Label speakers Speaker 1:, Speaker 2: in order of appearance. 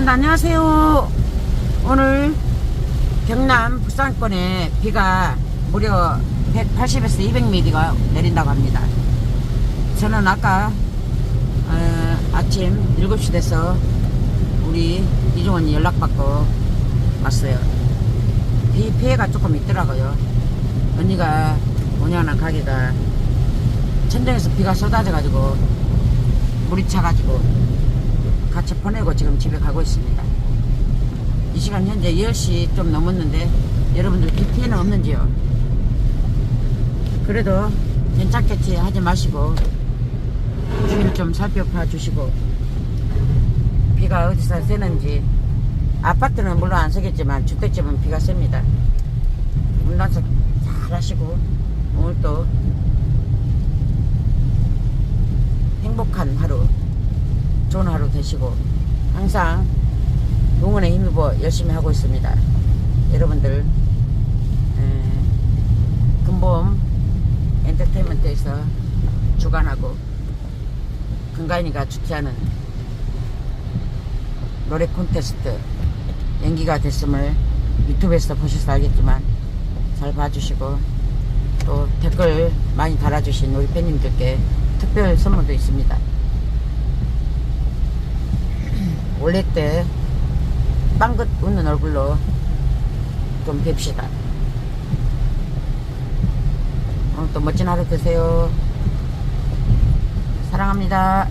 Speaker 1: 여러분 안녕하세요. 오늘 경남 부산권에 비가 무려 180에서 200mm가 내린다고 합니다. 저는 아까 어, 아침 7시 돼서 우리 이종원이 연락받고 왔어요. 비 피해가 조금 있더라고요. 언니가 운영하는 가게가 천정에서 비가 쏟아져 가지고 물이 차 가지고 같이 보내고 지금 집에 가고 있습니다. 이 시간 현재 10시 좀 넘었는데 여러분들 비 피해는 없는지요? 그래도 괜찮겠지 하지 마시고 주위를 좀 살펴봐 주시고 비가 어디서 새는지 아파트는 물론 안 새겠지만 주택집은 비가 셉니다. 문단속 잘 하시고 오늘 또 행복한 하루 좋은 하루 되시고 항상 응원에 힘입어 열심히 하고 있습니다. 여러분들 에, 근보험 엔터테인먼트에서 주관하고 근가인이가 주최하는 노래 콘테스트 연기가 됐음을 유튜브에서 보셔서 알겠지만 잘 봐주시고 또 댓글 많이 달아주신 우리 팬님들께 특별 선물도 있습니다. 원래 때 빵긋 웃는 얼굴로 좀 뵙시다. 오늘 또 멋진 하루 되세요. 사랑합니다.